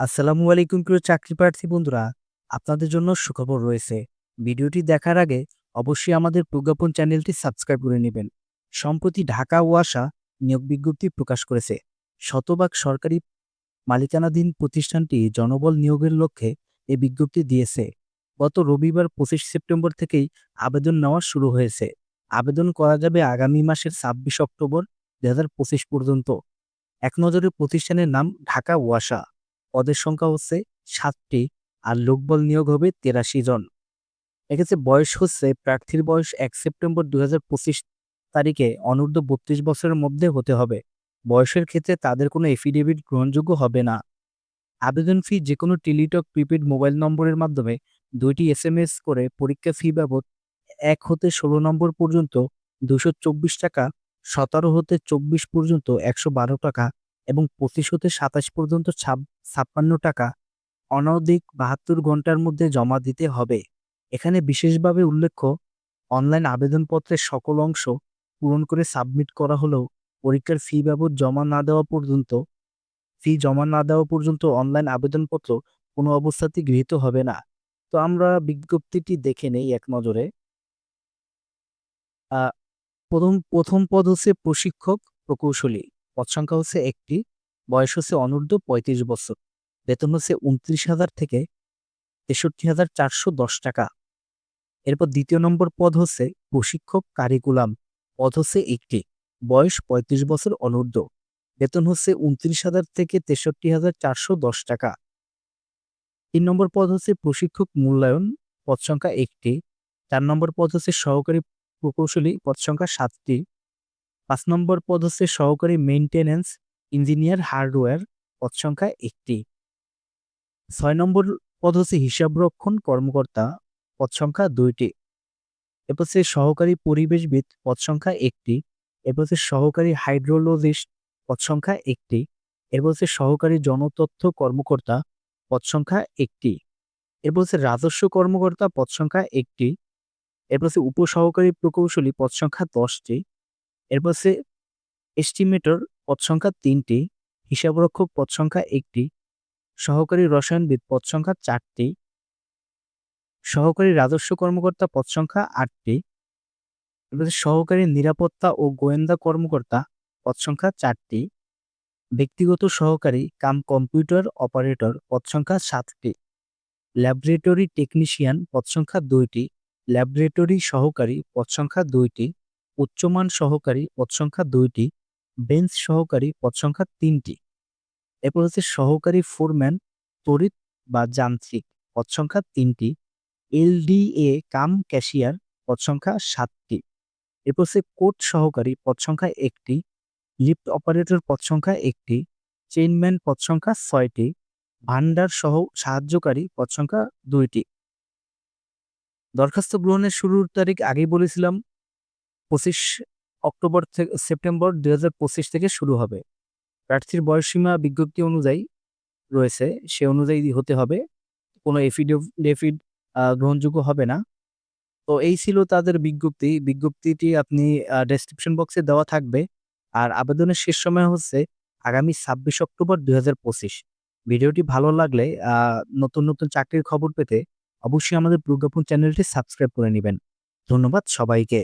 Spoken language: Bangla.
আসসালামু আলাইকুম প্রিয় চাকরি প্রার্থী বন্ধুরা, আপনাদের জন্য সুখবর রয়েছে। ভিডিওটি দেখার আগে অবশ্যই আমাদের প্রজ্ঞাপন চ্যানেলটি সাবস্ক্রাইব করে নেবেন। সম্প্রতি ঢাকা ওয়াসা নিয়োগ বিজ্ঞপ্তি প্রকাশ করেছে। শতভাগ সরকারি মালিকানাধীন প্রতিষ্ঠানটি জনবল নিয়োগের লক্ষ্যে এ বিজ্ঞপ্তি দিয়েছে। গত রবিবার পঁচিশ সেপ্টেম্বর থেকেই আবেদন নেওয়া শুরু হয়েছে। আবেদন করা যাবে আগামী মাসের ছাব্বিশ অক্টোবর দুই হাজার পঁচিশ পর্যন্ত। এক নজরে প্রতিষ্ঠানের নাম ঢাকা ওয়াসা পদের সংখ্যা হচ্ছে সাতটি আর লোকবল নিয়োগ হবে তেরাশি জন। এক্ষেত্রে বয়স হচ্ছে প্রার্থীর বয়স এক সেপ্টেম্বর দুই হাজার পঁচিশ তারিখে, অনূর্ধ্ব বত্রিশ বছরের মধ্যে হতে হবে। বয়সের ক্ষেত্রে তাদের কোনো এফিডেভিট গ্রহণযোগ্য হবে না। আবেদন ফি যে কোনো টেলিটক প্রিপেড মোবাইল নম্বরের মাধ্যমে দুইটি এস এম এস করে পরীক্ষা ফি বাবদ এক হতে ষোলো নম্বর পর্যন্ত, দুশো চব্বিশ টাকা, সতেরো হতে চব্বিশ পর্যন্ত, একশো বারো টাকা এবং পঁচিশ হতে সাতাশ পর্যন্ত ছাপ- ছাপ্পান্ন টাকা, অনধিক বাহাত্তর ঘণ্টার মধ্যে জমা দিতে হবে। এখানে বিশেষভাবে উল্লেখ্য, অনলাইন আবেদনপত্রের সকল অংশ পূরণ করে সাবমিট করা হলেও পরীক্ষার ফি বাবদ জমা না দেওয়া পর্যন্ত, ফি জমা না দেওয়া পর্যন্ত অনলাইন আবেদনপত্র কোনো অবস্থাতেই গৃহীত হবে না। তো আমরা বিজ্ঞপ্তিটি দেখে নেই এক নজরে। প্রথম প্রথম পদ হচ্ছে প্রশিক্ষক প্রকৌশলী। পদ সংখ্যা হচ্ছে একটি, বয়স হচ্ছে অনূর্ধ্ব পঁয়ত্রিশ বছর। বেতন হচ্ছে উনত্রিশ হাজার থেকে তেষট্টি হাজার চারশো দশ টাকা। এরপর দ্বিতীয় নম্বর পদ হচ্ছে প্রশিক্ষক কারিকুলাম। পদ হচ্ছে একটি, বয়স পঁয়ত্রিশ বছর অনূর্ধ্ব। বেতন হচ্ছে উনত্রিশ হাজার থেকে তেষট্টি হাজার চারশো দশ টাকা। তিন নম্বর পদ হচ্ছে প্রশিক্ষক মূল্যায়ন। পদ সংখ্যা একটি, চার নম্বর পদ হচ্ছে সহকারী প্রকৌশলী। পদ সংখ্যা সাতটি পাঁচ নম্বর পদ হচ্ছে সহকারী মেইনটেনেন্স ইঞ্জিনিয়ার হার্ডওয়্যার পদ সংখ্যা একটি। ছয় নম্বর পদ হচ্ছে হিসাবরক্ষণ কর্মকর্তা, পদ সংখ্যা দুইটি। এরপর হচ্ছে সহকারী পরিবেশবিদ, পদ সংখ্যা একটি। এরপর হচ্ছে সহকারী হাইড্রোলজিস্ট পদ সংখ্যা একটি। এরপর হচ্ছে সহকারী জনতথ্য কর্মকর্তা, পদ সংখ্যা একটি। এরপর হচ্ছে রাজস্ব কর্মকর্তা, পদ সংখ্যা একটি। এরপর হচ্ছে উপসহকারী প্রকৌশলী, পদ সংখ্যা দশটি। এরপর হচ্ছে এস্টিমেটর পদ সংখ্যা তিনটি, হিসাবরক্ষক পদ সংখ্যা একটি, সহকারী রসায়নবিদ পদ সংখ্যা চারটি, সহকারী রাজস্ব কর্মকর্তা পদ সংখ্যা আটটি সহকারী নিরাপত্তা ও গোয়েন্দা কর্মকর্তা পদ সংখ্যা চারটি, ব্যক্তিগত সহকারী কাম কম্পিউটার অপারেটর পদ সংখ্যা সাতটি, ল্যাবরেটরি টেকনিশিয়ান পদ সংখ্যা দুইটি, ল্যাবরেটরি সহকারী পদ সংখ্যা দুইটি উচ্চমান সহকারী পদ সংখ্যা দুইটি, বেঞ্চ সহকারী পদ সংখ্যা তিনটি। এরপর হচ্ছে সহকারী ফোরম্যান, তড়িৎ বা যান্ত্রিক পদ সংখ্যা তিনটি, এলডিএ কাম ক্যাশিয়ার পদ সংখ্যা সাতটি। এরপর হচ্ছে কোর্ট সহকারী পদ সংখ্যা একটি, লিফট অপারেটর পদ সংখ্যা একটি, চেইনম্যান পদ সংখ্যা ছয়টি, ভান্ডার সহ সাহায্যকারী পদ সংখ্যা দুইটি। দরখাস্ত গ্রহণের শুরুর তারিখ আগেই বলেছিলাম পঁচিশ অক্টোবর থেকে সেপ্টেম্বর দুই হাজার পঁচিশ থেকে শুরু হবে। প্রার্থীর বয়সসীমা বিজ্ঞপ্তি অনুযায়ী রয়েছে, সে অনুযায়ী হতে হবে। কোনো এফিডেভিট গ্রহণযোগ্য হবে না। তো এই ছিল তাদের বিজ্ঞপ্তি। বিজ্ঞপ্তিটি আপনি ডেসক্রিপশন বক্সে দেওয়া থাকবে। আর আবেদনের শেষ সময় হচ্ছে আগামী ছাব্বিশ অক্টোবর দুই হাজার পঁচিশ। ভিডিওটি ভালো লাগলে নতুন নতুন চাকরির খবর পেতে অবশ্যই আমাদের প্রজ্ঞাপন চ্যানেলটি সাবস্ক্রাইব করে নেবেন। ধন্যবাদ সবাইকে।